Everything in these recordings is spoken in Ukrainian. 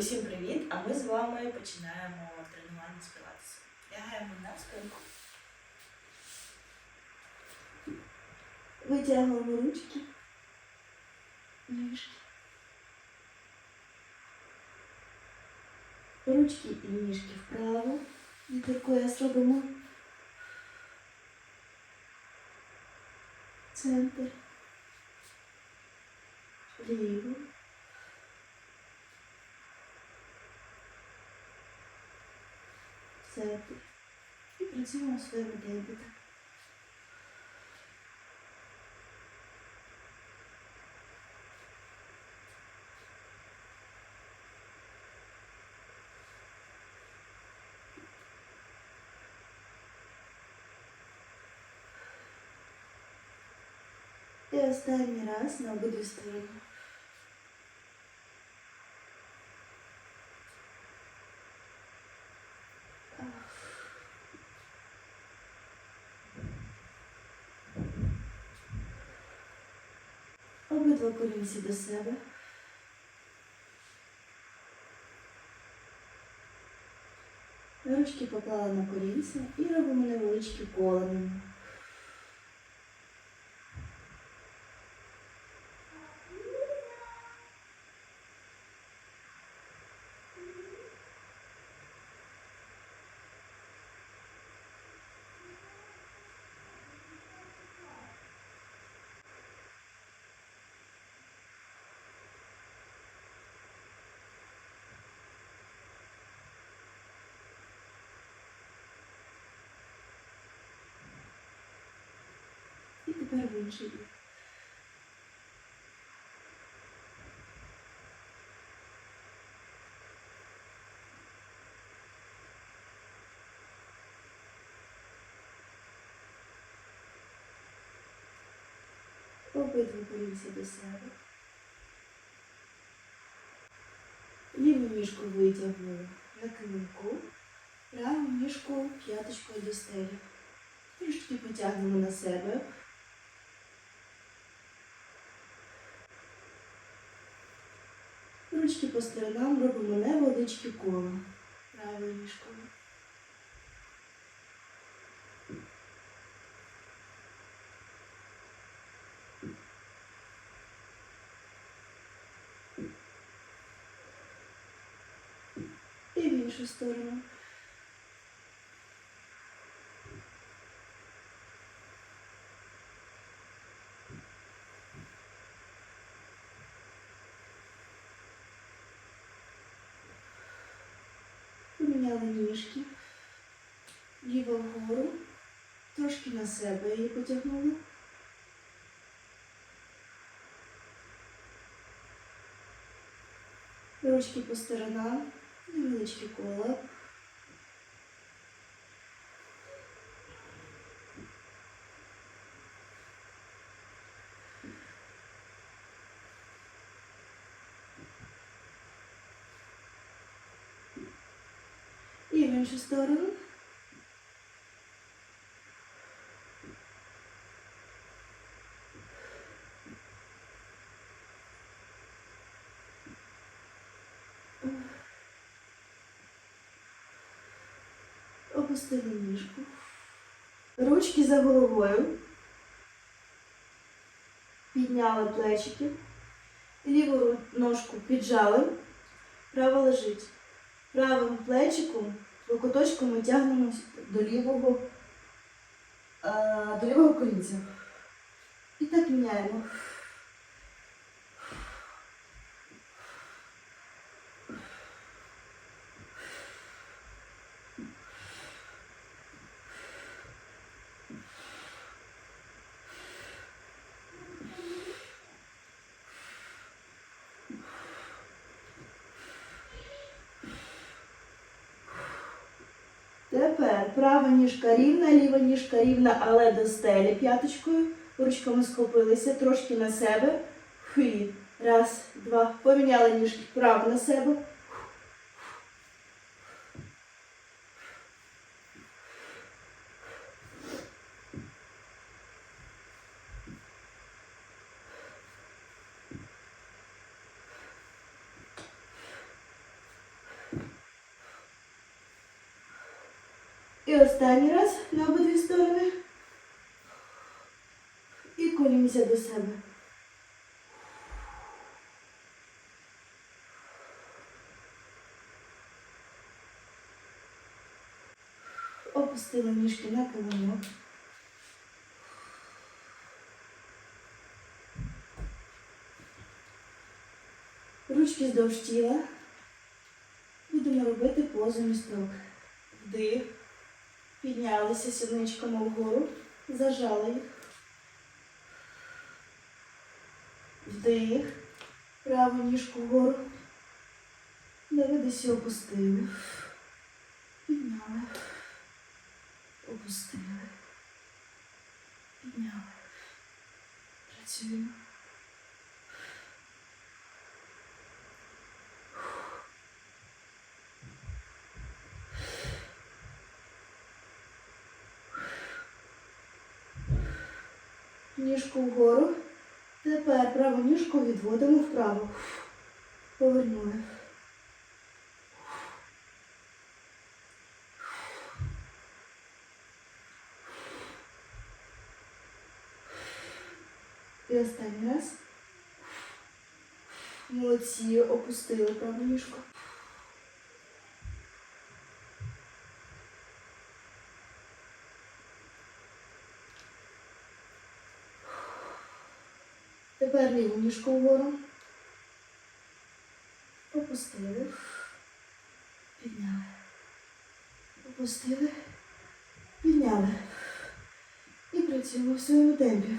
Усім привіт! А ми з вами починаємо тренування з пілатесу. Лягаємо на спинку. Витягуємо ручки. Ніжки. Ручки і ніжки вправо. Відтиркояс робимо. Центр. Ліво. Центр. І працюємо своїми дебітами. І останній раз на обидві сторони. Колінці до себе. Ручки поклали на колінця і робимо невеличкі колени. І тепер в інший бік. Обидва колінці до себе. Ліву ніжку витягнули на килимку, праву ніжку п'яточкою до стелі. Трішки потягнемо на себе. Ручки по сторонам робимо невеличкі кола правою ніжкою. І в іншу сторону. Поміняли ніжки. Ліво вгору. Трошки на себе її потягнули. Ручки по сторонам. Невеличкі кола. В іншу сторону. Опустили ніжку. Ручки за головою. Підняли плечики. Ліву ножку піджали. Права лежить. Правим плечиком, локоточком ми тягнемось до лівого, е, до лівого колінця. І так міняємо. Тепер права ніжка рівна, ліва ніжка рівна, але до стелі п'яточкою. Ручками схопилися трошки на себе. Хвилі. Раз, два. Поміняли ніжки вправо на себе. Останній раз на обидві сторони. І колімося до себе. Опустили ніжки на килимок. Ручки здовж тіла. Будемо робити позу місток. Вдих. Піднялися сідничками вгору. Зажали їх. Вдих. Праву ніжку вгору. Навидися опустили. Підняли. Опустили. Підняли. Працюємо. Ніжку вгору. Тепер праву ніжку відводимо вправо. Повернули. І останній раз. Молодці, опустили праву ніжку. Ліву ніжку вгору. Опустили. Підняли. Опустили. Підняли. І працюємо в своєму темпі.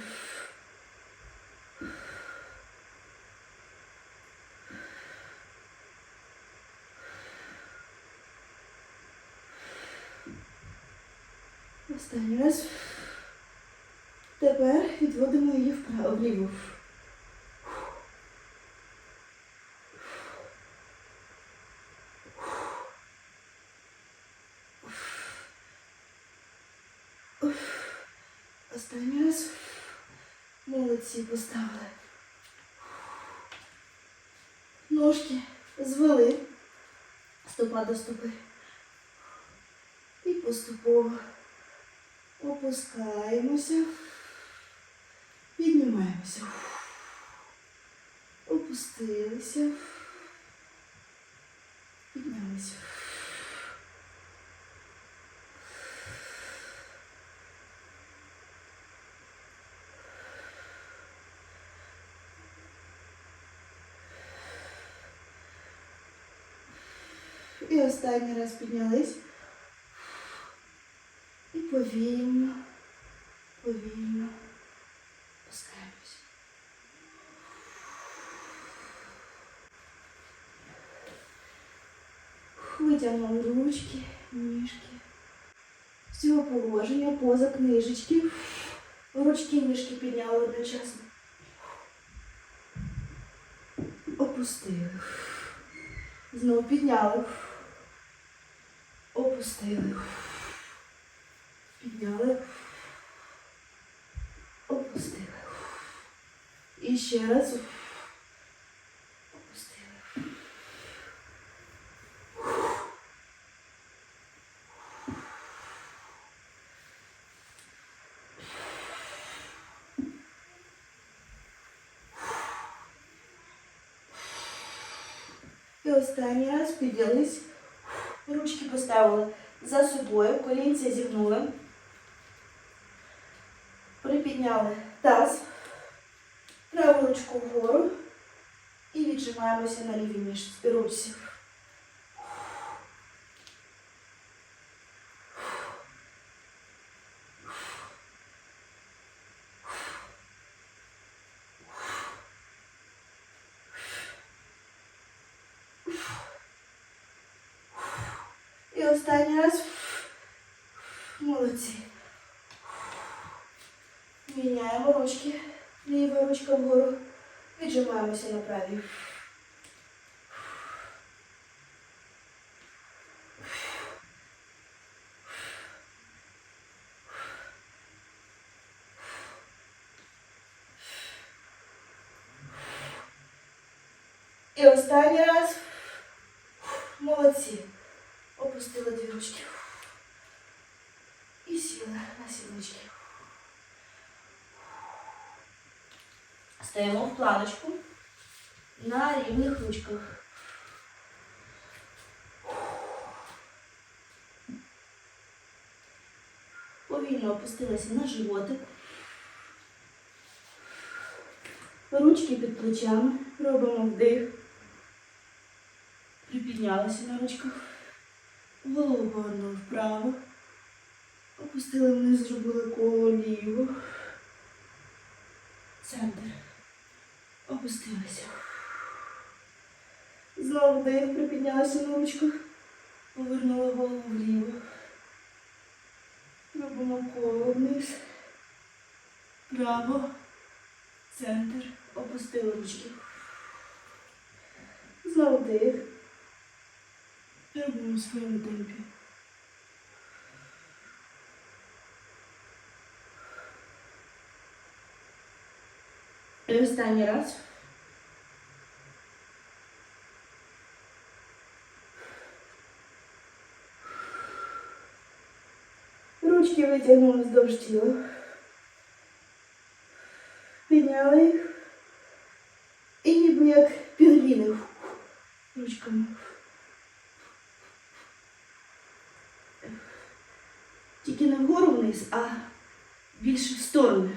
Останній раз. Тепер відводимо її вправо, вліво. Останній раз. Молодці поставили. Ножки звели. Стопа до стопи. І поступово опускаємося. Піднімаємося. Опустилися. Піднялися. І останній раз піднялись. І повільно, повільно опускаємось. Витягнули ручки, ніжки. З цього положення поза книжечки. Ручки ніжки підняли одночасно. Опустили. Знову підняли. Опустили. Підняли. Опустили. І ще раз. Опустили. І останній раз піднялись. Ручки поставили за собою, колінці зігнули. Припідняли таз, праву ручку вгору і віджимаємося на лівій між ручці. І останній раз. Молодці. Міняємо ручки. Ліва ручка вгору. Віджимаємося на правій. І останній раз. Молодці. Опустили дві ручки. сіли на сіднички. Стаємо в планочку на рівних ручках. Повільно опустилися на животик. Ручки під плечами. Робимо вдих. Припіднялися на ручках. Голову повернули вправо. Опустили вниз, зробили коло ліво. Центр. Опустилися. Знову вдих, припіднялися на ручках. Повернули голову вліво. Робимо коло вниз. Право. Центр. Опустили ручки. Знову вдих. Робимо в своєму темпі. І останній раз. Ручки витягнули вздовж тіла. Підняли їх. І ніби як пінгвіни. Ручками. Тільки не вгору вниз, а більше в сторони.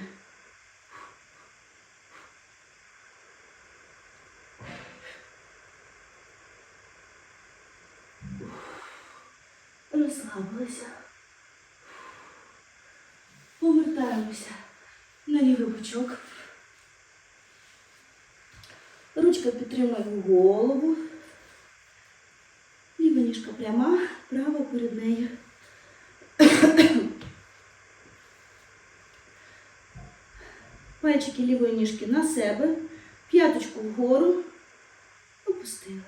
Розслабилися. Повертаємося на лівий бочок. Ручка підтримує голову. Ліва ніжка пряма, права перед нею. Пальчики лівої ніжки на себе, п'яточку вгору, опустили.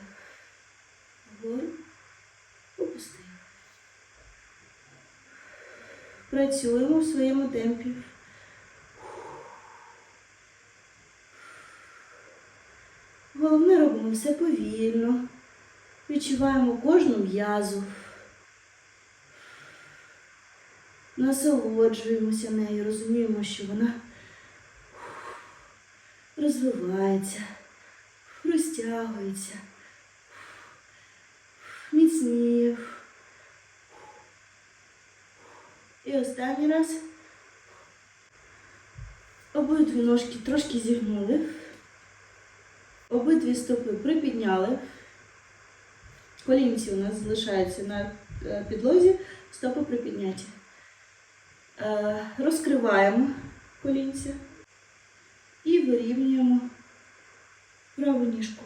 Вгору, опустили. Працюємо в своєму темпі. Головне робимо все повільно. Відчуваємо кожну м'язу. Насолоджуємося нею, розуміємо, що вона розвивається, розтягується, міцніє. І останній раз. Обидві ножки трошки зігнули. Обидві стопи припідняли. Колінці у нас залишаються на е, підлозі, стопи припідняті. Е, Розкриваємо колінця і вирівнюємо праву ніжку.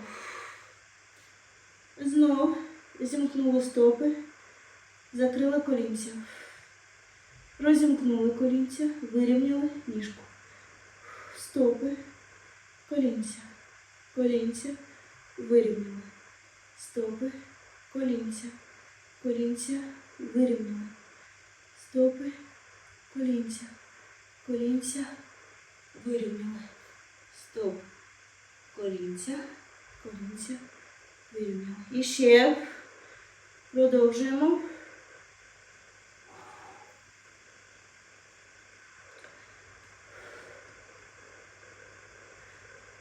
Знов зімкнули стопи, закрили колінця. Розімкнули колінця, вирівняли ніжку. Стопи, колінця, колінця, вирівняли. Стопи, колінця, колінця, вирівняли. Стопи, колінця, колінця, вирівняли. Стоп, колінця, колінця, вирівняли. І ще продовжуємо.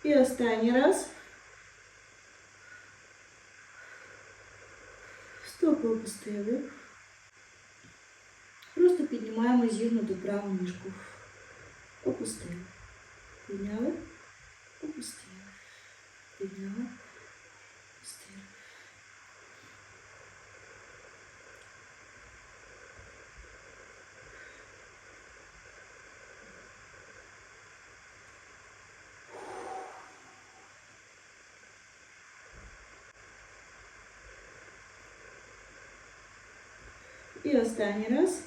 І останній раз. Стопи опустили. Просто піднімаємо зігнуту праву ніжку. Опустили. Підняли, опустили. Підняли, І останній раз.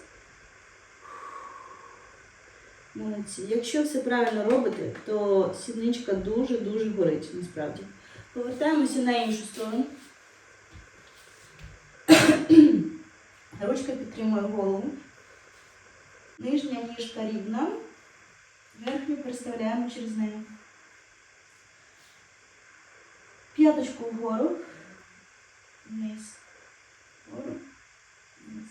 Молодці. Якщо все правильно робите, то сідничка дуже-дуже горить насправді. Повертаємося на іншу сторону. Ручка підтримує голову. Нижня ніжка рівна. Верхню переставляємо через неї. П'яточку вгору. Вниз. Вгору. Вниз.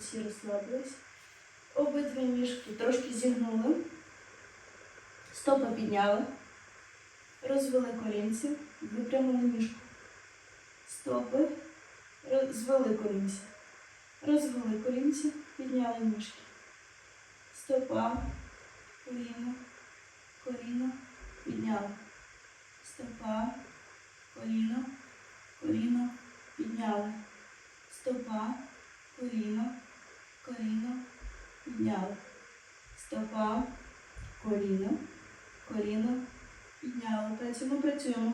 Молодці, розслабились. Обидві ніжки трошки зігнули. Стопи підняли. Розвели колінці, випрямили ніжку. Стопи. Розвели колінці. Розвели колінці, підняли ніжки. Стопа, коліно, коліно, підняли. Стопа, коліно, коліно, підняли. Стопа, коліно, коліно, підняли. Стопа, коліно, коліно, підняли. Працюємо, працюємо.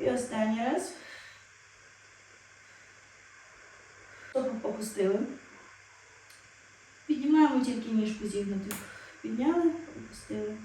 І останній раз. Стопу опустили. Піднімаємо тільки ніжку зігнуту. Підняли, опустили.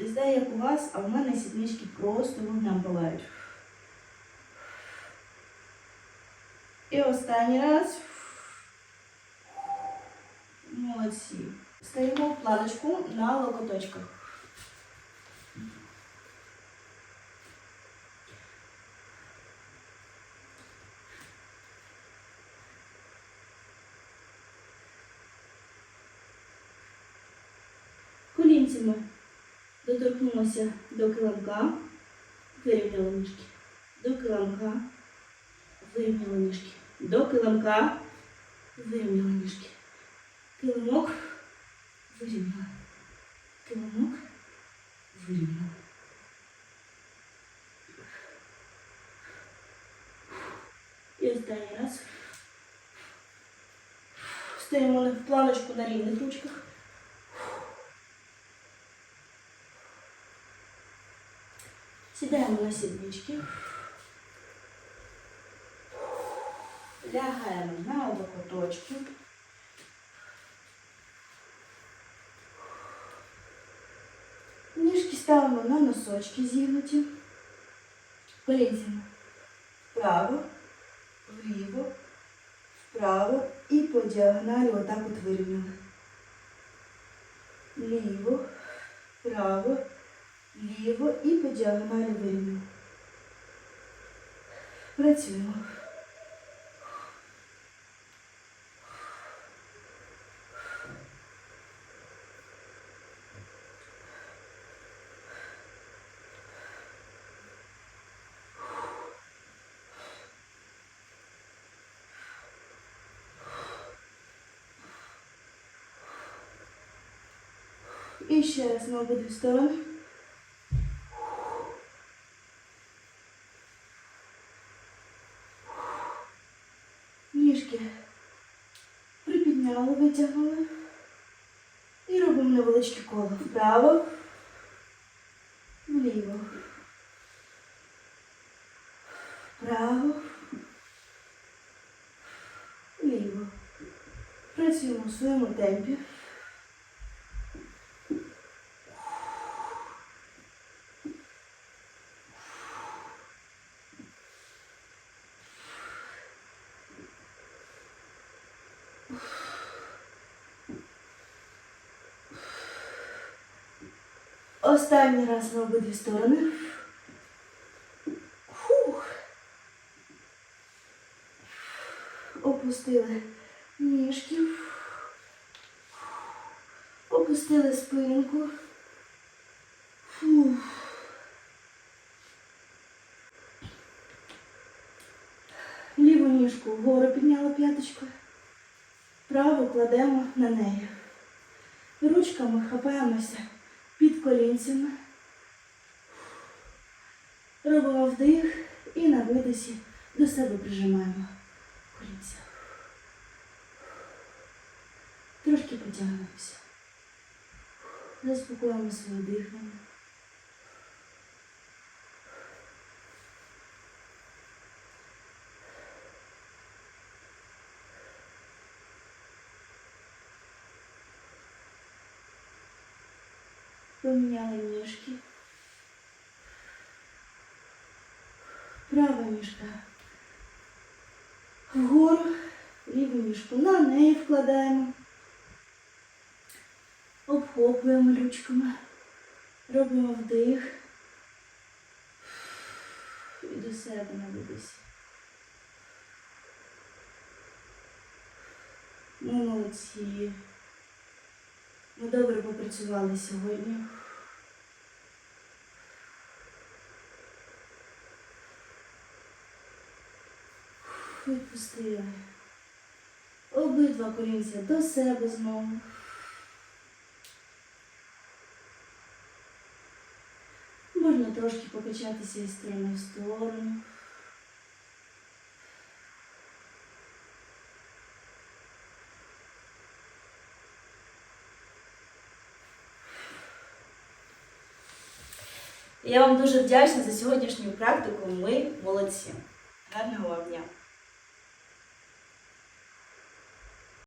Знаю, як у вас, а в мене сіднички просто вогнем палають. І останній раз. Молодці. Стаємо в планочку на локоточках. Колінцями доторкнулася до килимка, вирівняла ніжки. До килимка, вирівняла ніжки. До килимка, вирівняла ніжки. Килимок, вирівняла. Килимок, вирівняла. І останній раз. Стоїмо в планочку на рівних ручках. Сідаємо на сіднички. Лягаємо на локоточки. Ніжки ставимо на носочки зігнуті. Колінцями вправо, вліво, вправо і по діагоналі отак от вирівняли. Ліво, вправо, ліво і по діагоналі вирівняли. Працюємо. І ще раз на обидві сторони. Ніжки припідняли, витягнули. І робимо невеличке коло. Вправо, вліво. Вправо, вліво. Працюємо в своєму темпі. Останній раз на обидві сторони. Фух. Опустили ніжки. Опустили спинку. Фух. Ліву ніжку вгору підняли п'яточкою. Праву кладемо на неї. Ручками хапаємося колінцями. Робимо вдих і на видисі до себе прижимаємо колінця. Трошки потягнемося. Заспокоїмо своє дихання. Поміняли ніжки. Права ніжка. Вгору, ліву ніжку на неї вкладаємо. Обхоплюємо ручками. Робимо вдих. І до себе на. Ми молодці. Ми добре попрацювали сьогодні. Відпустили. Обидва колінця до себе знову. Можна трошки покачатися із сторони в сторону. Я вам дуже вдячна за сьогоднішню практику. Ми молодці. Гарного вам дня!